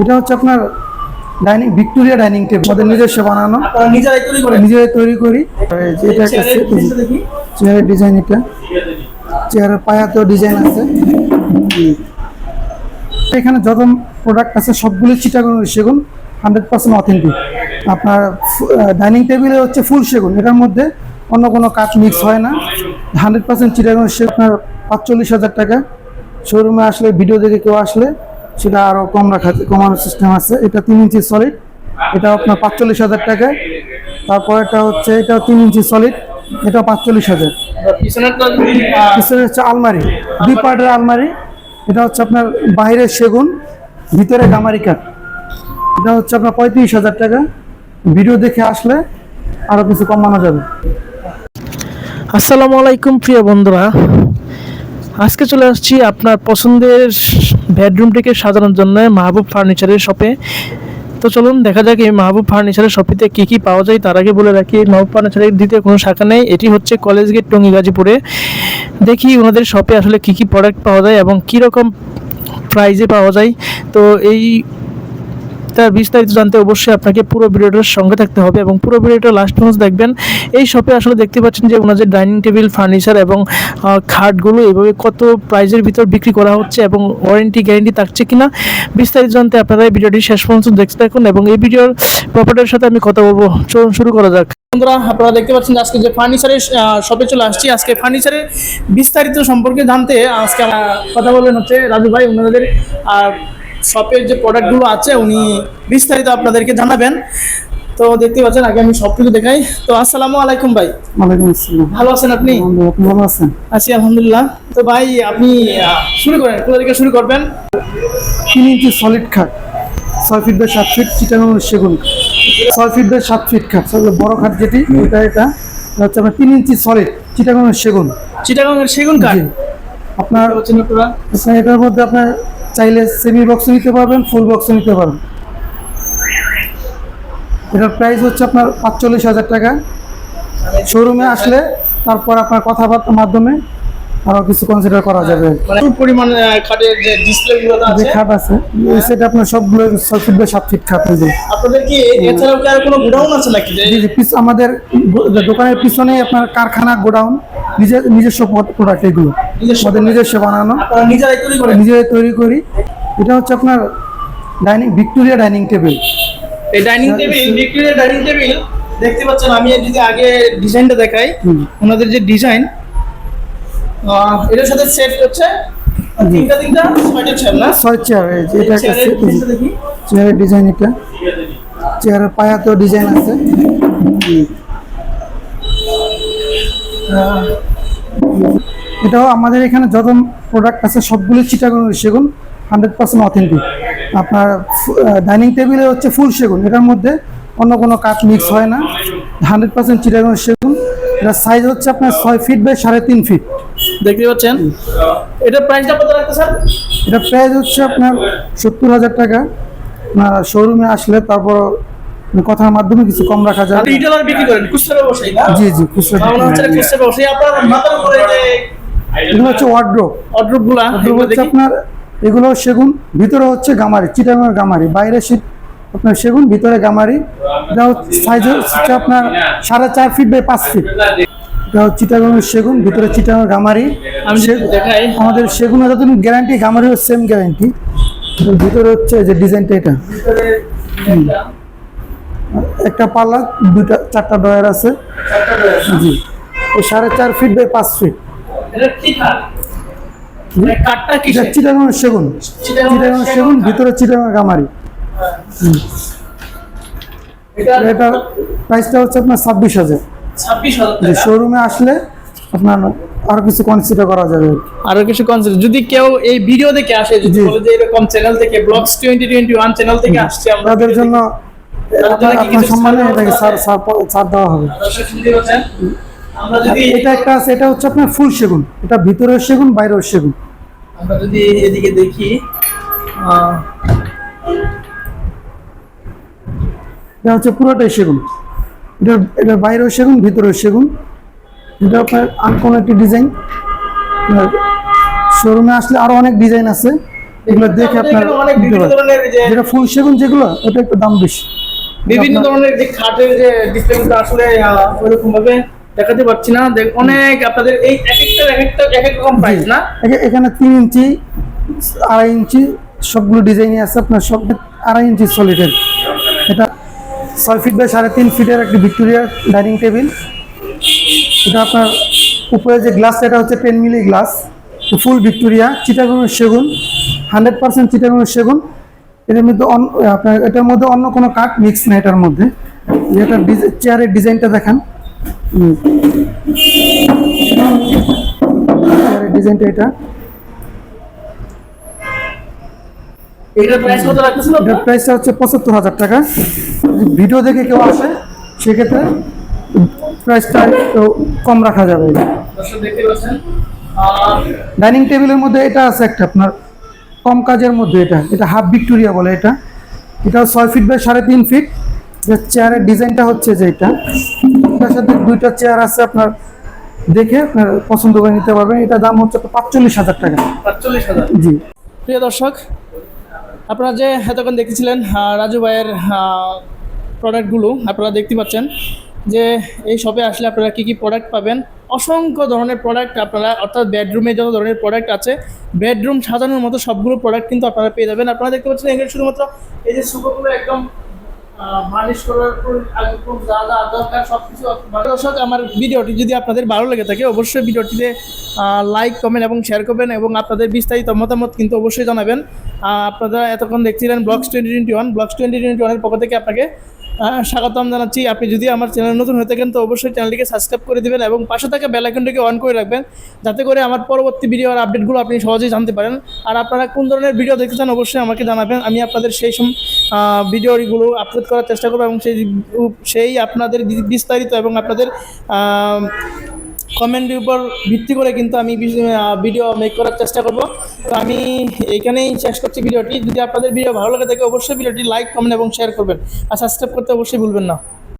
এটা হচ্ছে আপনার ডাইনিং ভিক্টোরিয়া ডাইনিং টেবিল আমাদের নিজস্ব বানানো। নিজেরাই তৈরি তৈরি করি। এটা একটা চেয়ারের ডিজাইন এটা। চেয়ারের পায়াতেও ডিজাইন আছে। এখানে যত প্রোডাক্ট আছে সবগুলো চিটাগং সেগুন হান্ড্রেড পার্সেন্ট অথেন্টিক আপনার ডাইনিং টেবিলে হচ্ছে ফুল সেগুন। এটার মধ্যে অন্য কোনো কাঠ মিক্স হয় না। হান্ড্রেড পার্সেন্ট চিটাগং সেগুন। আপনার পাঁচচল্লিশ হাজার টাকা। শোরুমে আসলে ভিডিও দেখে কেউ আসলে সেটা আরও কম রাখা কমানোর সিস্টেম আছে। এটা তিন ইঞ্চি সলিড এটা আপনার পাঁচচল্লিশ হাজার টাকা। তারপর এটা হচ্ছে এটা তিন ইঞ্চি সলিড এটা পাঁচচল্লিশ হাজার। পিছনেরটা যদি পিছনে হচ্ছে আলমারি দুই পার্টের আলমারি। এটা হচ্ছে আপনার বাইরে সেগুন ভিতরে গামারি কাঠ। এটা হচ্ছে আপনার পঁয়ত্রিশ হাজার টাকা। ভিডিও দেখে আসলে আরও কিছু কমানো যাবে। আসসালামু আলাইকুম প্রিয় বন্ধুরা। আজকে চলে আসছি আপনার পছন্দের বেডরুমটিকে সাজানোর জন্য মাহবুব ফার্নিচারের শপে। তো চলুন দেখা যাক এই মাহবুব ফার্নিচারের শপিতে কী কী পাওয়া যায়, তার আগে বলে রাখি, মাহবুব ফার্নিচারের দ্বিতীয় কোনো শাখা নেই, এটি হচ্ছে কলেজ গেট, টঙ্গি গাজীপুরে। দেখি ওনাদের শপে আসলে কী কী প্রোডাক্ট পাওয়া যায় এবং কীরকম প্রাইজে পাওয়া যায়। তো এই তার বিস্তারিত জানতে অবশ্যই আপনাকে পুরো ভিডিওটার সঙ্গে থাকতে হবে এবং পুরো ভিডিওটা লাস্ট পর্যন্ত দেখবেন। এই শপে আসলে দেখতে পাচ্ছেন যে ওনাদের ডাইনিং টেবিল ফার্নিচার এবং খাটগুলো এভাবে কত প্রাইজের ভিতর বিক্রি করা হচ্ছে এবং ওয়ারেন্টি গ্যারেন্টি থাকছে কিনা বিস্তারিত জানতে আপনারা এই ভিডিওটি শেষ পর্যন্ত দেখতে থাকুন এবং এই ভিডিওর প্রপার্টির সাথে আমি কথা বলব। চলুন শুরু করা যাক। বন্ধুরা, আপনারা দেখতে পাচ্ছেন যে আজকে যে ফার্নিচারের শপে চলে আসছি। আজকে ফার্নিচারের বিস্তারিত সম্পর্কে জানতে আজকে কথা বললেন হচ্ছে রাজু ভাই, ওনাদের শপের যে প্রোডাক্টগুলো আছে উনি বিস্তারিত আপনাদেরকে জানাবেন। তো দেখতে পাচ্ছেন আগে আমি সব কিছু দেখাই। তো আসসালামু আলাইকুম ভাই। ওয়ালাইকুম আসসালাম। ভালো আছেন আপনি? আপনি ভালো আছেন? আছি আলহামদুলিল্লাহ। তো ভাই আপনি শুরু করেন কোথা থেকে শুরু করবেন? তিন ইঞ্চি সলিড খাট ছয় ফিট বাই সাত ফিট চিটাগাং সেগুন ছয় ফিট বাই সাত ফিট খাট বড় খাট যেটি এটা এটা হচ্ছে আপনার তিন ইঞ্চি সলিড চিটাগাং সেগুন। চিটাগাংয়ের সেগুন কাঠ আপনার আপনার। এটার মধ্যে আপনার চাইলে সেমি বক্স নিতে পারবেন ফুল বক্স নিতে পারবেন। এটার প্রাইস হচ্ছে আপনার পাঁচচল্লিশ হাজার টাকা। শোরুমে আসলে তারপর আপনার কথাবার্তার মাধ্যমে আরও কিছু কনসিডার করা যাবে। প্রচুর পরিমাণে খাটের যে আছে। খাট আছে সেটা আপনার সবগুলো ছয় ফিট বাই সাত ফিট খাট হয়ে আপনাদের কি এছাড়াও কি আর কোনো গোডাউন আছে নাকি? পিছ আমাদের দোকানের পিছনে আপনার কারখানা গোডাউন নিজের নিজস্ব প্রোডাক্ট এগুলো। আমাদের নিজস্ব বানানো। নিজেরাই তৈরি করেন। নিজেরাই তৈরি করি। এটা হচ্ছে আপনার ডাইনিং ভিক্টোরিয়া ডাইনিং টেবিল। এই dining table Victoria dining table দেখতে পাচ্ছেন আমি যদি আগে ডিজাইনটা দেখাই ওনাদের যে ডিজাইন এটার সাথে সেট হচ্ছে তিনটা তিনটা ছয়টা চেয়ার না? ছয় চেয়ার এটা একটা ডিজাইনটা চেয়ারের ডিজাইন এটা। চেয়ারের পায়াতেও ডিজাইন আছে। আহ, এটাও আমাদের এখানে যত প্রোডাক্ট আছে সবগুলো চিটাগং সেগুন হান্ড্রেড পার্সেন্ট অথেন্টিক আপনার ডাইনিং টেবিলে হচ্ছে ফুল সেগুন। এটার মধ্যে অন্য কোনো কাঠ মিক্স হয় না। হান্ড্রেড পার্সেন্ট চিটাগং সেগুন। এটার সাইজ হচ্ছে আপনার ছয় ফিট বাই সাড়ে তিন ফিট দেখতে পাচ্ছেন? এটার প্রাইসটা কত রাখতে স্যার? এটা প্রাইস হচ্ছে আপনার সত্তর হাজার টাকা। আপনার শোরুমে আসলে তারপর কথার মাধ্যমে কিছু কম রাখা যায় আপনি রিটেলার বিক্রি করেন খুচরা ব্যবসায়ী না? জি জি খুচরা ব্যবসায়ী। আপনার মাথার উপরে যে এগুলো হচ্ছে ওয়ার্ড্রোপ অর্ডারগুলা হচ্ছে আপনার এগুলো সেগুন ভিতরে হচ্ছে গামারি চিটাগাঙের গামারি। বাইরে শীত আপনার সেগুন ভিতরে গামারি। এটা সাইজ হচ্ছে আপনার সাড়ে চার ফিট বাই পাঁচ ফিট এটা হচ্ছে চিটাগাঙের সেগুন ভিতরে চিটাগাঙের গামারি। আমাদের সেগুন যতদিন গ্যারান্টি গামারিও সেম গ্যারান্টি ভিতরে হচ্ছে যে ডিজাইনটা এটা। একটা পাল্লা দুইটা চারটা ডয়ার আছে। জি। সাড়ে চার ফিট বাই পাঁচ ফিট মানে চিটাগাঙের সেগুন। চিটাগাঙের সেগুন ভিতরে চিটাগাঙের গামারি। এটা প্রাইসটা হচ্ছে আপনার ছাব্বিশ হাজার। ছাব্বিশ হাজার শোরুমে আসলে আপনার আরও কিছু কনসিডার করা যাবে। আরও কিছু কনসেপ্ট যদি কেউ এই ভিডিও দেখে আসে যদি বলে যে এরকম চ্যানেল থেকে blogs twenty twenty one channel থেকে আসছে আমরা তাদের জন্য আপনার সম্মানে এটাকে ছাড় দেওয়া হবে। যদি এটা একটা আছে এটা হচ্ছে আপনার ফুল সেগুন এটা ভিতরের সেগুন বাইরের সেগুন। আমরা যদি এদিকে দেখি এটা হচ্ছে পুরোটাই সেগুন। এটা এটা বাইরের সেগুন ভিতরের সেগুন। এটা আপনার আনকোন একটি ডিজাইন? শোরুমে আসলে আরও অনেক ডিজাইন আছে। এগুলো দেখে আপনার যেটা ফুল সেগুন যেগুলো ওটা একটু দাম বেশি। বিভিন্ন ধরনের যে খাটের যে ডিসপ্লেগুলো আসলে ওইরকম ভাবে দেখাতে পারছি না। দেখ অনেক আপনাদের এই এক একটা এক একটা এক এক রকম প্রাইস না? এখানে তিন ইঞ্চি আড়াই ইঞ্চি সবগুলো ডিজাইনই আছে আপনার সব আড়াই ইঞ্চি সলিডের এটা ছয় ফিট বাই সাড়ে তিন ফিটের একটি ভিক্টোরিয়া ডাইনিং টেবিল এটা আপনার উপরে যে গ্লাস এটা হচ্ছে ten milli glass full Victoria চিটাগংয়ের সেগুন হান্ড্রেড পার্সেন্ট চিটাগংয়ের সেগুন। এটার মধ্যে আপনার এটার মধ্যে অন্য কোনো কাঠ মিক্স না এটার মধ্যে। যেটা চেয়ারের ডিজাইনটা দেখান। ডিজাইনটা এটা? এটার প্রাইসটা হচ্ছে পঁচাত্তর হাজার টাকা। ভিডিও দেখে কেউ আসে সেক্ষেত্রে প্রাইসটা একটু কম রাখা যাবে। ডাইনিং টেবিলের মধ্যে এটা আছে একটা আপনার কম কাজের মধ্যে এটা এটা হাফ ভিক্টোরিয়া বলে এটা। এটা ছয় ফিট বাই সাড়ে তিন ফিট চেয়ারের ডিজাইনটা হচ্ছে যে এটা। এটার সাথে দুইটা চেয়ার আছে আপনার দেখে আপনার পছন্দ করে নিতে পারবেন। এটা দাম হচ্ছে পাঁচচল্লিশ হাজার টাকা। পাঁচচল্লিশ হাজার? জি। প্রিয় দর্শক আপনারা যে এতক্ষণ দেখেছিলেন রাজু ভাইয়ের প্রোডাক্টগুলো আপনারা দেখতে পাচ্ছেন যে এই শপে আসলে আপনারা কী কী প্রোডাক্ট পাবেন। অসংখ্য ধরনের প্রোডাক্ট আপনারা অর্থাৎ বেডরুমে যত ধরনের প্রোডাক্ট আছে বেডরুম সাজানোর মতো সবগুলো প্রোডাক্ট কিন্তু আপনারা পেয়ে যাবেন। আপনারা দেখতে পাচ্ছেন এখানে শুধুমাত্র এই যে সুপোগুলো একদম সব কিছু দর্শক, আমার ভিডিওটি যদি আপনাদের ভালো লেগে থাকে, অবশ্যই ভিডিওটিতে লাইক কমেন্ট এবং শেয়ার করবেন এবং আপনাদের বিস্তারিত মতামত কিন্তু অবশ্যই জানাবেন। আপনারা এতক্ষণ দেখছিলেন blogs twenty twenty one blogs twenty twenty ওয়ানের পক্ষ থেকে আপনাকে স্বাগতম জানাচ্ছি। আপনি যদি আমার চ্যানেল নতুন হয়ে থাকেন, তো অবশ্যই চ্যানেলটিকে সাবস্ক্রাইব করে দেবেন এবং পাশে থাকা বেল আইকনটিকে অন করে রাখবেন, যাতে করে আমার পরবর্তী ভিডিওর আপডেটগুলো আপনি সহজেই জানতে পারেন। আর আপনারা কোন ধরনের ভিডিও দেখতে চান, অবশ্যই আমাকে জানাবেন। আমি আপনাদের সেই সব ভিডিওগুলো আপলোড করার চেষ্টা করব এবং সেই সেই আপনাদের বিস্তারিত এবং আপনাদের কমেন্টের উপর ভিত্তি করে কিন্তু আমি ভিডিও মেক করার চেষ্টা করব। তো আমি এখানেই শেষ করছি ভিডিওটি। যদি আপনাদের ভিডিও ভালো লাগে থাকে, অবশ্যই ভিডিওটি লাইক কমেন্ট এবং শেয়ার করবেন। আর সাবস্ক্রাইব করতে অবশ্যই ভুলবেন না।